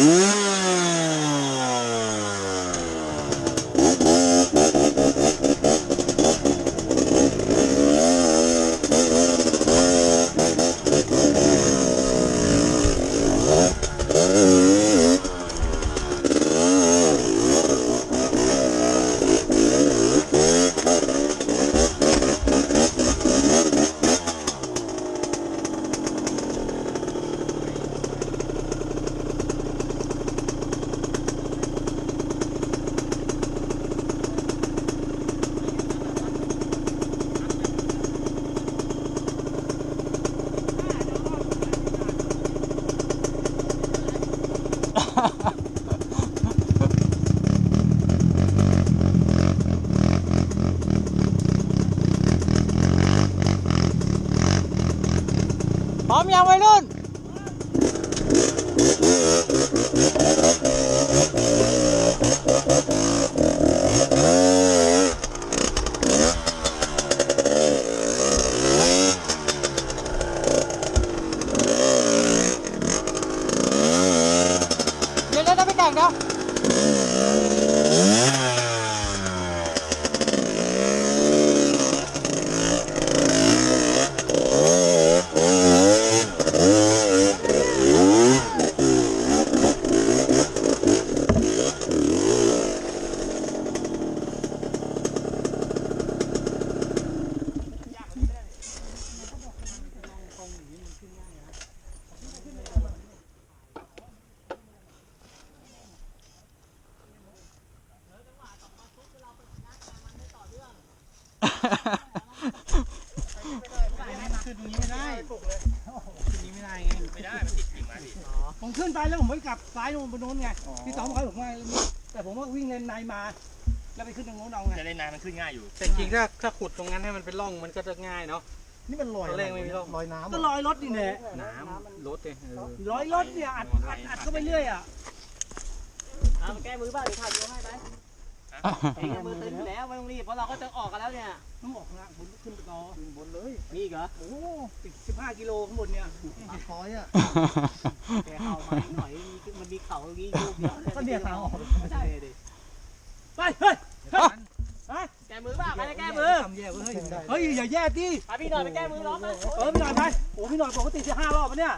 Ooh. พร้อมยังวัยรุ่นเดี๋ยวเราจะไปแข่งครับ ขึ้นตรงนี้ไม่ได้ขึ้นนี้ไม่ได้ไง ไม่ได้ มันติดกิ่งไม้พี่ผมขึ้นไปแล้วผมไปกลับซ้ายลงไปโน้นไงพี่ต๋องเขาบอกว่าแต่ผมว่าวิ่งเลนในมา แล้วไปขึ้นตรงโน้นเอาไง จะเล่นนานมันขึ้นง่ายอยู่ แต่จริงๆถ้าถ้าขุดตรงนั้นให้มันเป็นร่องมันก็จะง่ายเนาะ นี่มันลอยตอนแรกไม่มีร่องลอยน้ำก็ลอยรถนี่แหละน้ำรถเนี่ยเออลอยรถเนี่ยอัดอัดอัดเข้าไปเรื่อยอะเอามาแก้มือบ้างเดี๋ยวถ่ายวิดีโอให้ไหม เองมือตึงอยู่แล้วไม่ต้องรีบเพราะเราก็จะออกกันแล้วเนี่ยต้องบอกนะผมขึ้นไปต่อบนเลยมีอีกเหรอโอ้ติดสิบห้ากิโลข้างบนเนี่ยปากซอยอะแกเข้ามาอีกหน่อยมีมันมีเขาอย่างงี้ลูกเดียวก็เนี่ยทางออกใช่ดิไปเฮ้ยเฮ้ยแก้มือบ้างไปแก้มือทำแย่เว้ยเฮ้ยอย่าแย่ดิไปพี่หน่อยไปแก้มือน้องนะเออพี่หน่อยไปโอ้พี่หน่อยปกติจะห้ารอบปะเนี่ย